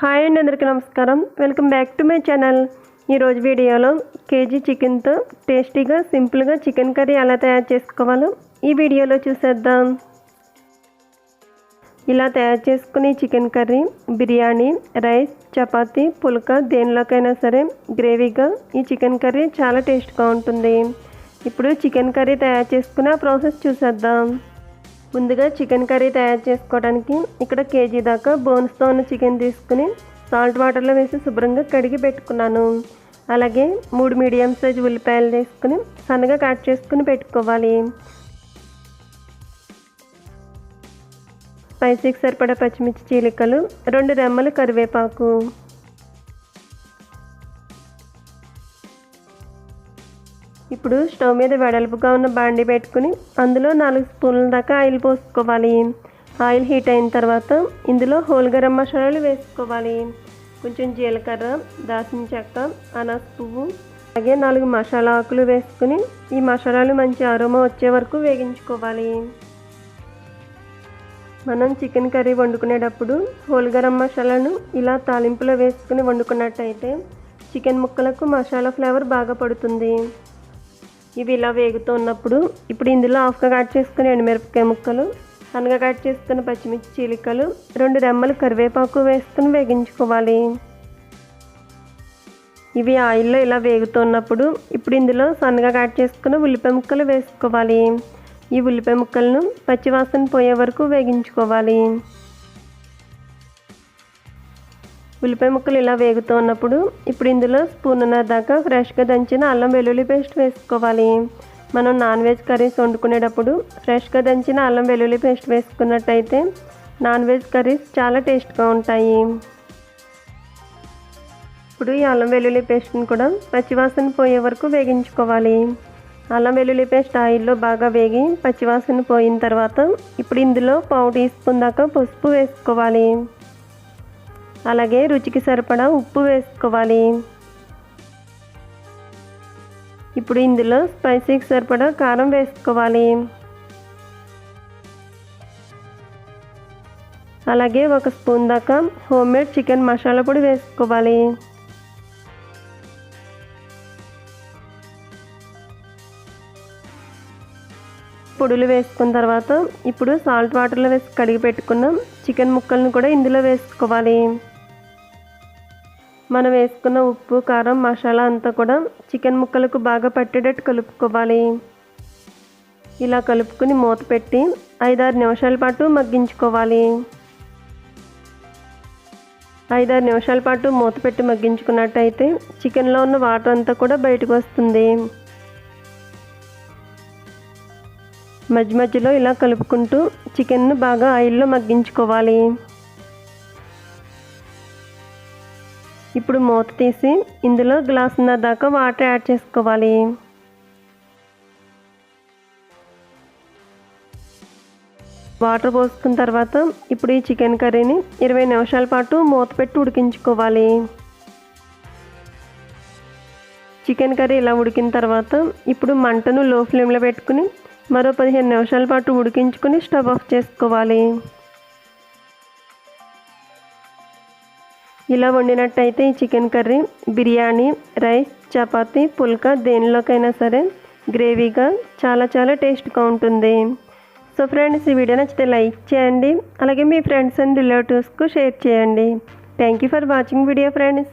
Hi అండి అందరికీ నమస్కారం. Welcome back to my channel. ఈరోజు వీడియోలో కేజీ చికెన్తో టేస్టీగా సింపుల్గా చికెన్ కర్రీ ఎలా తయారు చేసుకోవాలో ఈ వీడియోలో చూసేద్దాం. ఇలా తయారు చేసుకుని chicken curry biryani rice chapati phulka దేనిలోకైనా సరే గ్రేవీగా ఈ చికెన్ కర్రీ చాలా టేస్ట్గా ఉంటుంది. ఇప్పుడు చికెన్ కర్రీ తయారు చేసుకునే ప్రాసెస్ చూసేద్దాం. ముందుగా చికెన్ కర్రీ తయారు చేసుకోవడానికి ఇక్కడ కేజీ దాకా బోన్స్తో ఉన్న చికెన్ తీసుకుని సాల్ట్ వాటర్లో వేసి శుభ్రంగా కడిగి పెట్టుకున్నాను. అలాగే మూడు మీడియం సైజ్ ఉల్లిపాయలు తీసుకుని సన్నగా కట్ చేసుకుని పెట్టుకోవాలి. స్పైసీకి సరిపడా పచ్చిమిర్చి చీలికలు రెండు రెమ్మలు కరివేపాకు. ఇప్పుడు స్టవ్ మీద వెడల్పుగా ఉన్న బాండి పెట్టుకుని అందులో నాలుగు స్పూన్ల దాకా ఆయిల్ పోసుకోవాలి. ఆయిల్ హీట్ అయిన తర్వాత ఇందులో హోల్ గరం మసాలాలు వేసుకోవాలి. కొంచెం జీలకర్ర దాల్చిన చెక్క అనాస్ పువ్వు అలాగే నాలుగు మసాలా ఆకులు వేసుకుని ఈ మసాలాలు మంచి అరోమా వచ్చే వరకు వేగించుకోవాలి. మనం చికెన్ కర్రీ వండుకునేటప్పుడు హోల్ గరం మసాలాను ఇలా తాలింపులో వేసుకుని వండుకున్నట్టయితే చికెన్ ముక్కలకు మసాలా ఫ్లేవర్ బాగా పడుతుంది. ఇవి ఇలా వేగుతూ ఉన్నప్పుడు ఇప్పుడు ఇందులో హాఫ్గా కట్ చేసుకుని ఎండుమిరపకాయ ముక్కలు సన్నగా కట్ చేసుకున్న పచ్చిమిర్చి చీలికలు రెండు రెమ్మలు కరివేపాకు వేసుకుని వేగించుకోవాలి. ఇవి ఆయిల్లో ఇలా వేగుతున్నప్పుడు ఇప్పుడు ఇందులో సన్నగా కట్ చేసుకున్న ఉల్లిపాయ ముక్కలు వేసుకోవాలి. ఈ ఉల్లిపాయ ముక్కలను పచ్చివాసన పోయే వరకు వేగించుకోవాలి. ఉల్లిపాయ ముక్కలు ఇలా వేగుతూ ఉన్నప్పుడు ఇప్పుడు ఇందులో స్పూన్నర దాకా ఫ్రెష్గా దంచిన అల్లం వెల్లుల్లి పేస్ట్ వేసుకోవాలి. మనం నాన్ వెజ్ కర్రీస్ వండుకునేటప్పుడు ఫ్రెష్గా దంచిన అల్లం వెల్లుల్లి పేస్ట్ వేసుకున్నట్టయితే నాన్ వెజ్ కర్రీస్ చాలా టేస్ట్గా ఉంటాయి. ఇప్పుడు ఈ అల్లం వెల్లుల్లి పేస్ట్ని కూడా పచ్చివాసన పోయే వరకు వేగించుకోవాలి. అల్లం వెల్లుల్లి పేస్ట్ ఆయిల్లో బాగా వేగి పచ్చివాసన పోయిన తర్వాత ఇప్పుడు ఇందులో పావు టీ స్పూన్ దాకా పసుపు వేసుకోవాలి. అలాగే రుచికి సరిపడా ఉప్పు వేసుకోవాలి. ఇప్పుడు ఇందులో స్పైసీకి సరిపడా కారం వేసుకోవాలి. అలాగే ఒక స్పూన్ దాకా హోమ్మేడ్ చికెన్ మసాలా పొడి వేసుకోవాలి. పొడులు వేసుకున్న తర్వాత ఇప్పుడు సాల్ట్ వాటర్లో వేసి కడిగి పెట్టుకున్న. చికెన్ ముక్కలను కూడా ఇందులో వేసుకోవాలి. మనం వేసుకున్న ఉప్పు కారం మసాలా అంతా కూడా చికెన్ ముక్కలకు బాగా పట్టేటట్టు కలుపుకోవాలి. ఇలా కలుపుకుని మూత పెట్టి ఐదారు నిమిషాల పాటు మగ్గించుకోవాలి. ఐదారు నిమిషాల పాటు మూత పెట్టి మగ్గించుకున్నట్టయితే చికెన్లో ఉన్న వాటర్ అంతా కూడా బయటకు వస్తుంది. మధ్య మధ్యలో ఇలా కలుపుకుంటూ చికెన్ను బాగా ఆయిల్లో మగ్గించుకోవాలి. ఇప్పుడు మూత తీసి ఇందులో గ్లాసున్నర దాకా వాటర్ యాడ్ చేసుకోవాలి. వాటర్ పోసుకున్న తర్వాత ఇప్పుడు ఈ చికెన్ కర్రీని ఇరవై నిమిషాల పాటు మూత పెట్టి ఉడికించుకోవాలి. చికెన్ కర్రీ ఇలా ఉడికిన తర్వాత ఇప్పుడు మంటను లో ఫ్లేమ్లో పెట్టుకుని మరో పదిహేను నిమిషాల పాటు ఉడికించుకుని స్టవ్ ఆఫ్ చేసుకోవాలి. ఇలా వండినట్టయితే ఈ chicken curry biryani rice chapati phulka దేనిలోకైనా సరే గ్రేవీగా చాలా చాలా టేస్ట్గా ఉంటుంది. సో ఫ్రెండ్స్ ఈ వీడియో నచ్చితే లైక్ చేయండి. అలాగే మీ ఫ్రెండ్స్ అండ్ రిలేటివ్స్కు షేర్ చేయండి. Thank you for watching video friends.